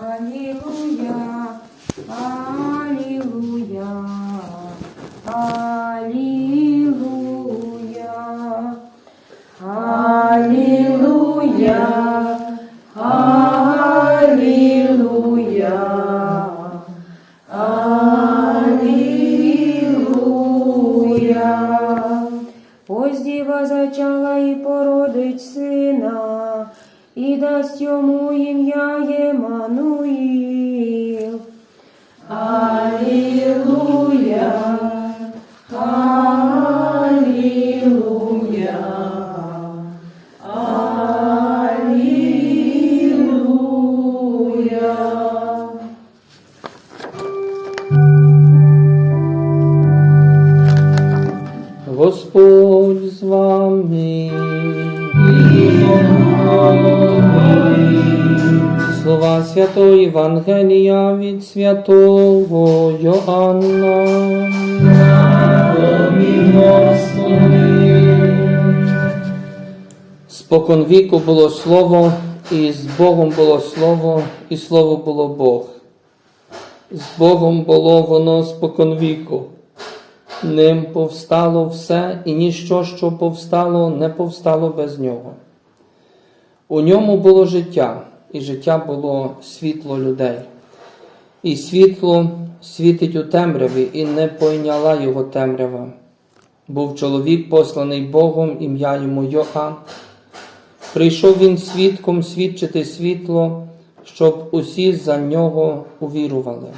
Алілуя, Алілуя, Алілуя. Ось діва зачала і породить сина, і дасть йому ім'я Ємануїл. Алілуя. Господь з вами. Слова Святого Євангелія від святого Йоанна. Спокон віку було слово, і з Богом було слово, і слово було Бог. З Богом було воно спокон віку. Ним повстало все, і ніщо, що повстало, не повстало без нього. У ньому було життя, і життя було світло людей. І світло світить у темряві, і не пойняла його темрява. Був чоловік, посланий Богом, ім'я йому Йоанн. Прийшов він свідком свідчити світло, щоб усі за нього увірували.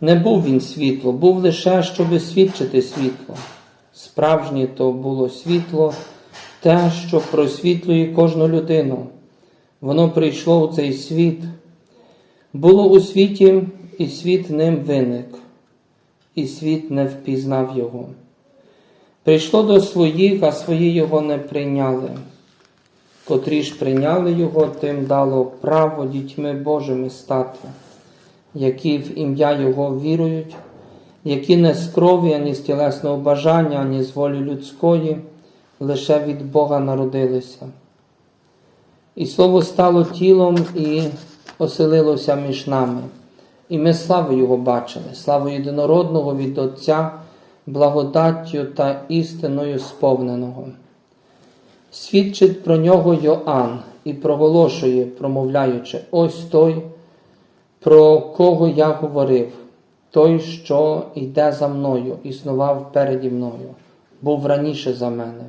Не був він світло, був лише, щоби свідчити світло. Справжнє то було світло, те, що просвітлює кожну людину. Воно прийшло у цей світ. Було у світі, і світ ним виник, і світ не впізнав його. Прийшло до своїх, а свої його не прийняли. Котрі ж прийняли його, тим дало право дітьми Божими стати які в ім'я Його вірують, які не з крові, ані з тілесного бажання, ані з волі людської, лише від Бога народилися. І Слово стало тілом і оселилося між нами. І ми славу Його бачили, славу єдинородного від Отця, благодаттю та істиною сповненого. Свідчить про нього Йоанн і проголошує, промовляючи, ось той про кого я говорив, той, що йде за мною, існував переді мною, був раніше за мене.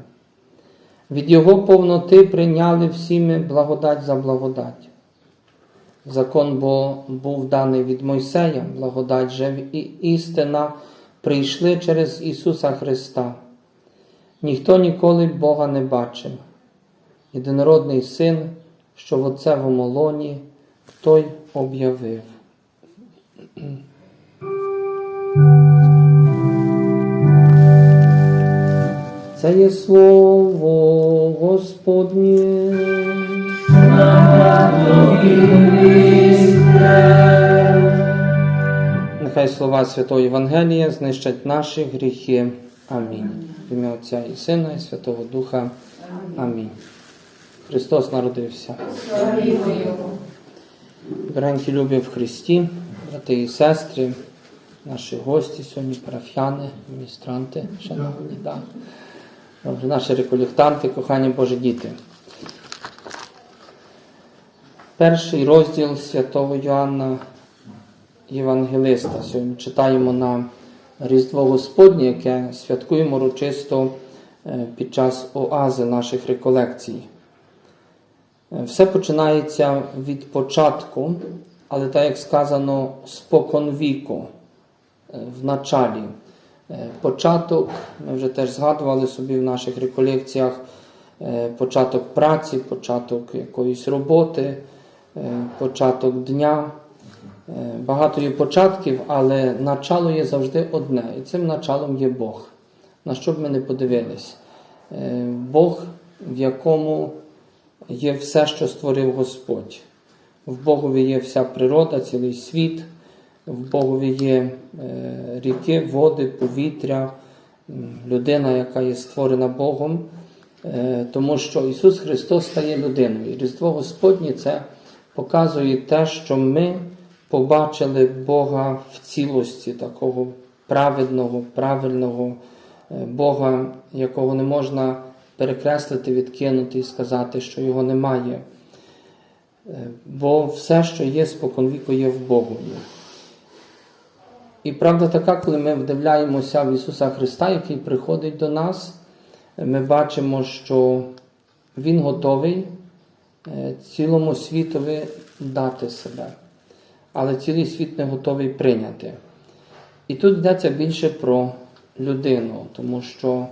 Від Його повноти прийняли всі ми благодать за благодать. Закон бо був даний від Мойсея, благодать же і істина прийшли через Ісуса Христа. Ніхто ніколи Бога не бачив. Єдинородний син, що в Отцевому лоні, той об'явив. Це є слово Господнє. Нехай слова Святого Євангелія знищать наші гріхи. Амінь. В ім'я Отця і Сина, і Святого Духа. Амінь. Христос народився. Дорогенькі любі в Христі, брати і сестри, наші гості сьогодні, парафіяни, міністранти, шановні, да. Добре, наші реколектанти, кохані Божі діти. Перший розділ святого Йоанна Євангелиста. Сьогодні читаємо на Різдво Господнє, яке святкуємо урочисто е, під час оази наших реколекцій. Е, Все починається від початку, але так як сказано, спокон віку, е, в началі. Е, Початок, ми вже теж згадували собі в наших реколекціях, е, початок праці, початок якоїсь роботи, е, початок дня. Багато є початків, але начало є завжди одне, і цим началом є Бог. На що б ми не подивились? Бог, в якому є все, що створив Господь. В Богові є вся природа, цілий світ, в Богові є е, ріки, води, повітря, людина, яка є створена Богом, Е, тому що Ісус Христос стає людиною. І Різдво Господнє це показує те, що ми побачили Бога в цілості, такого праведного, правильного е, Бога, якого не можна перекреслити, відкинути і сказати, що його немає. Бо все, що є споконвіку, є в Богові. І правда така, коли ми вдивляємося в Ісуса Христа, який приходить до нас, ми бачимо, що Він готовий е, цілому світові дати себе, але цілий світ не готовий прийняти. І тут йдеться більше про людину, тому що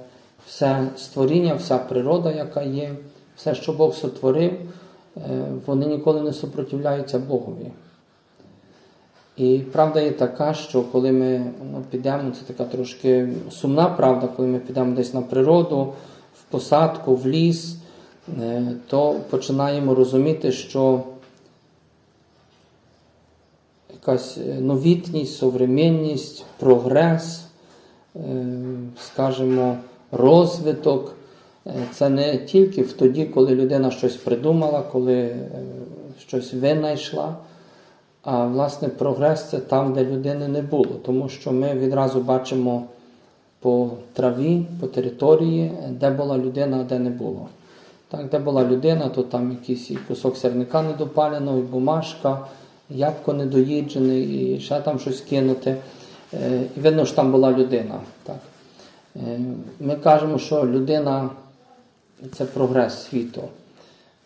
все створіння, вся природа, яка є, все, що Бог сотворив, е, вони ніколи не супротивляються Богові. І правда є така, що коли ми ну, підемо, це така трошки сумна правда, коли ми підемо десь на природу, в посадку, в ліс, е, то починаємо розуміти, що якась е, новітність, современність, прогрес, е, скажімо, розвиток. Це не тільки в тоді, коли людина щось придумала, коли щось винайшла. А власне прогрес це там, де людини не було, тому що ми відразу бачимо по траві, по території, де була людина, а де не було. Так, де була людина, то там якийсь кусок сірника недопаленого, і бумажка, ябко недоїджене, і ще там щось кинути. Е, І видно, що там була людина. Так. Е, Ми кажемо, що людина це прогрес світу.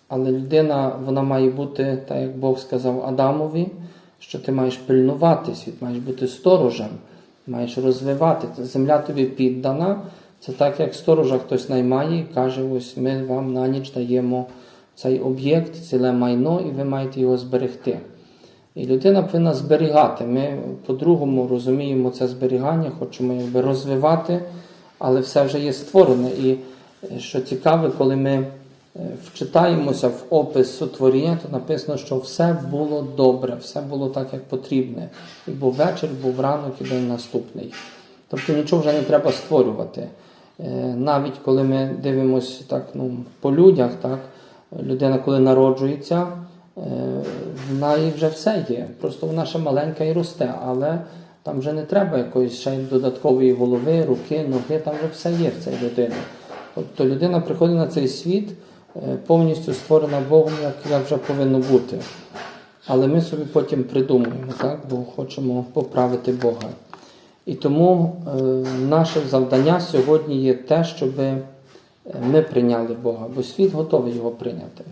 Але людина вона має бути, так як Бог сказав Адамові, що ти маєш пильнувати світ, маєш бути сторожем, маєш розвивати. Земля тобі піддана. Це так, як сторожа хтось наймає і каже, ось ми вам на ніч даємо цей об'єкт, ціле майно, і ви маєте його зберегти. І людина повинна зберігати. Ми по-другому розуміємо це зберігання, хочемо якби розвивати, але все вже є створене. І е, що цікаве, коли ми вчитаємося в опис сотворіння, то написано, що все було добре, все було так, як потрібне. І був вечір, був ранок і день наступний. Тобто нічого вже не треба створювати. Е, Навіть коли ми дивимося так, ну, по людях, так, людина, коли народжується, е, в неї вже все є. Просто вона ще маленька і росте, але там вже не треба якоїсь ще додаткової голови, руки, ноги, там вже все є в цій людині. Тобто людина приходить на цей світ е, повністю створена Богом, як, вже повинно бути. Але ми собі потім придумуємо, так? бо хочемо поправити Бога. І тому е, наше завдання сьогодні є те, щоб ми прийняли Бога, бо світ готовий його прийняти.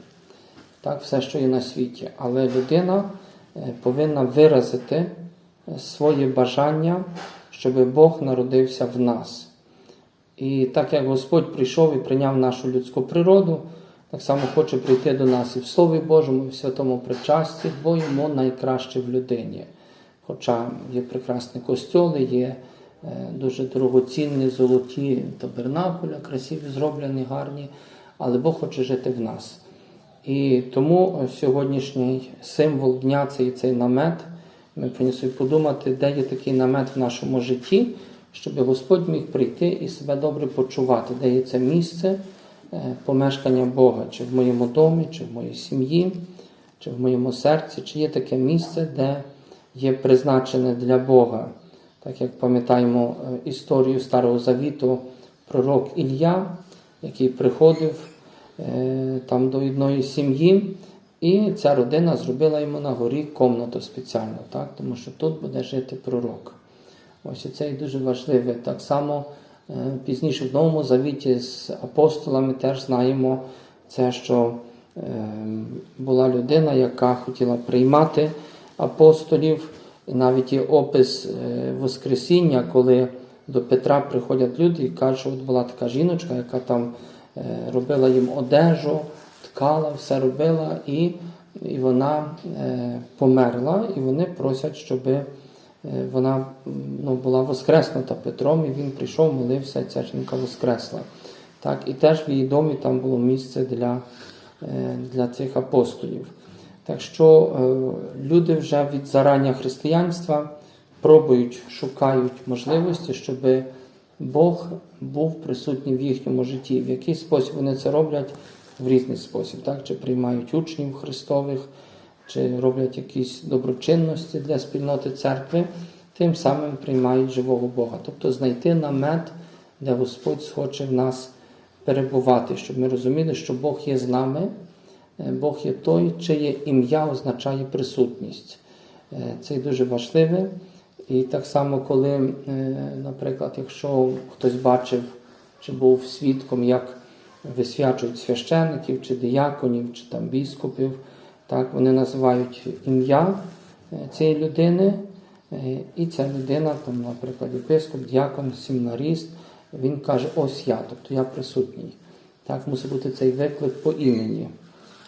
Так, все, що є на світі. Але людина е, повинна виразити е, своє бажання, щоб Бог народився в нас. І так як Господь прийшов і прийняв нашу людську природу, так само хоче прийти до нас і в Слові Божому, і в святому причасті, бо йому найкраще в людині. Хоча є прекрасні костьоли, є е, дуже дорогоцінні золоті табернакуля, красиві зроблені, гарні, але Бог хоче жити в нас. І тому сьогоднішній символ дня це є цей намет. Ми собі подумати, де є такий намет в нашому житті, щоб Господь міг прийти і себе добре почувати, де є це місце е, помешкання Бога, чи в моєму домі, чи в моїй сім'ї, чи в моєму серці, чи є таке місце, де є призначене для Бога. Так як пам'ятаємо е, історію Старого Завіту, пророк Ілля, який приходив е, там до одної сім'ї, і ця родина зробила йому на горі комнату спеціально, так? тому що тут буде жити пророк. Ось і це і дуже важливе. Так само е, пізніше в Новому Завіті з апостолами теж знаємо це, що е, була людина, яка хотіла приймати апостолів. Навіть є опис е, Воскресіння, коли до Петра приходять люди і кажуть, що от була така жіночка, яка там е, робила їм одежу, ткала, все робила, і, і вона е, померла, і вони просять, щоб е, вона ну, була воскреснута Петром, і він прийшов, молився, ця жінка воскресла. Так, і теж в її домі там було місце для, е, для цих апостолів. Так що е, люди вже від зарання християнства пробують, шукають можливості, щоб Бог був присутній в їхньому житті. В який спосіб вони це роблять в різний спосіб, так? чи приймають учнів Христових, чи роблять якісь доброчинності для спільноти церкви, тим самим приймають живого Бога. Тобто знайти намет, де Господь схоче в нас перебувати, щоб ми розуміли, що Бог є з нами, е, Бог є той, чиє ім'я означає присутність. Е, Це дуже важливе. І так само, коли, е, наприклад, якщо хтось бачив чи був свідком, як висвячують священників чи дияконів, чи там біскупів, так, вони називають ім'я е, цієї людини, е, і ця людина, там, наприклад, єпископ, діакон, семінаріст, він каже, ось я, тобто я присутній. Так мусить бути цей виклик по імені.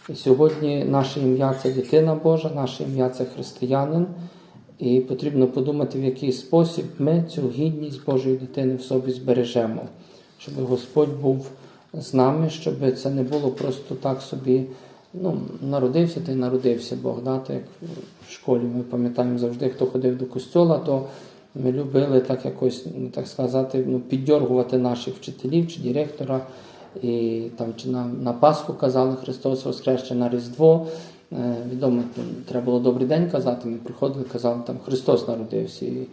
І сьогодні наше ім'я це дитина Божа, наше ім'я це християнин. І потрібно подумати, в який спосіб ми цю гідність Божої дитини в собі збережемо, щоб Господь був з нами, щоб це не було просто так собі. Ну, народився й народився Бог. Да? Так, як в школі ми пам'ятаємо завжди, хто ходив до костьола, то ми любили так якось, так сказати, ну, піддьоргувати наших вчителів чи директора. І там чи на, на Пасху казали Христос Воскрес, чи на Різдво. Е, відомо, треба було добрий день казати. Ми приходили, казали, там Христос народився. І,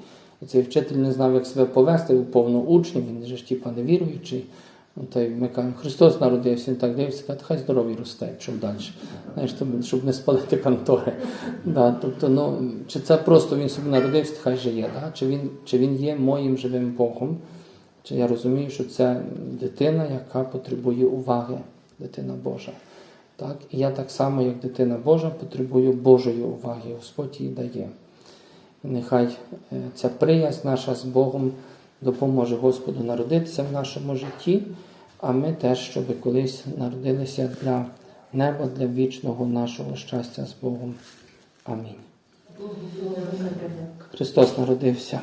цей вчитель не знав, як себе повести, був повно учнів, він же ж типа невіруючий. Ну, та й ми кажемо, Христос народився, він так дивився, каже, хай здоровий росте, пішов далі. Знаєш, щоб, не спалити контори. Да, тобто, ну, чи це просто він собі народився, хай жиє, да? чи, він, чи він є моїм живим Богом, чи я розумію, що це дитина, яка потребує уваги, дитина Божа. Так? І я так само, як дитина Божа, потребую Божої уваги, Господь її дає. Нехай е, ця приязнь наша з Богом допоможе Господу народитися в нашому житті, а ми теж, щоб колись народилися для неба, для вічного нашого щастя з Богом. Амінь. Христос народився.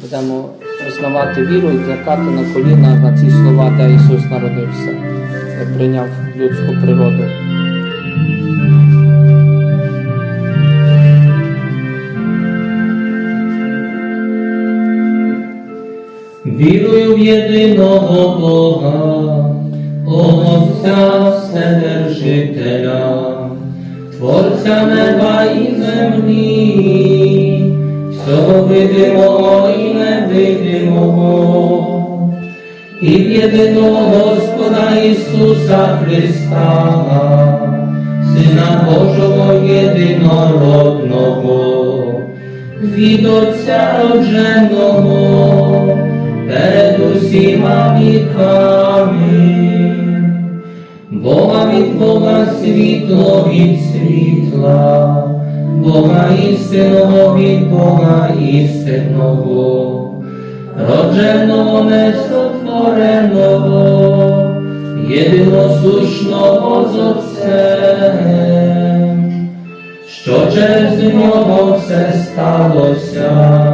Будемо визнавати віру і злякати на коліна на ці слова, де Ісус народився, де прийняв людську природу. Вірую в єдиного Бога, Отця Вседержителя, Творця неба і землі, всього видимого і невидимого, і в єдиного Господа Ісуса Христа, Сина Божого єдинородного, від Отця родженого, перед усіма віками. Бога від Бога світло від світла, Бога істинного від Бога істинного, родженого несотвореного, єдиносушного з Отцем, що через нього все сталося.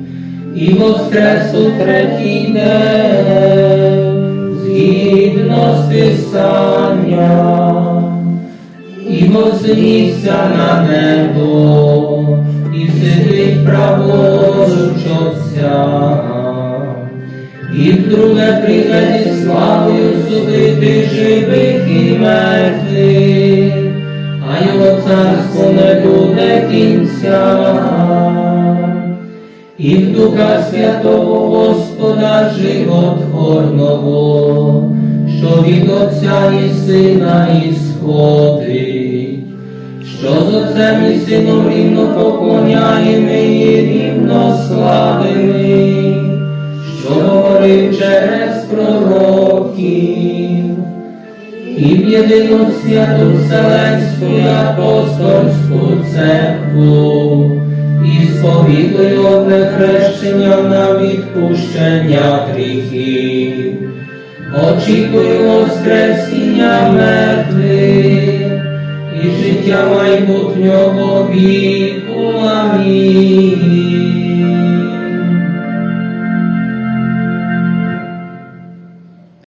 і воскрес у третій день, згідно з Писанням, і вознісся на небо, і сидить праворуч і вдруге прийде зі славою судити живих і мертвих, а його царство не буде кінця. І в Духа Святого Господа животворного, що від Отця і Сина ісходить, що з Отцем і Сином рівно поклоняємо і рівно славимо, що говорив через пророків, і в єдину святу Вселенську і апостольську церкву, і сповідую одне хрещення на відпущення гріхів, очікую воскресіння мертвих і життя майбутнього віку. Амінь.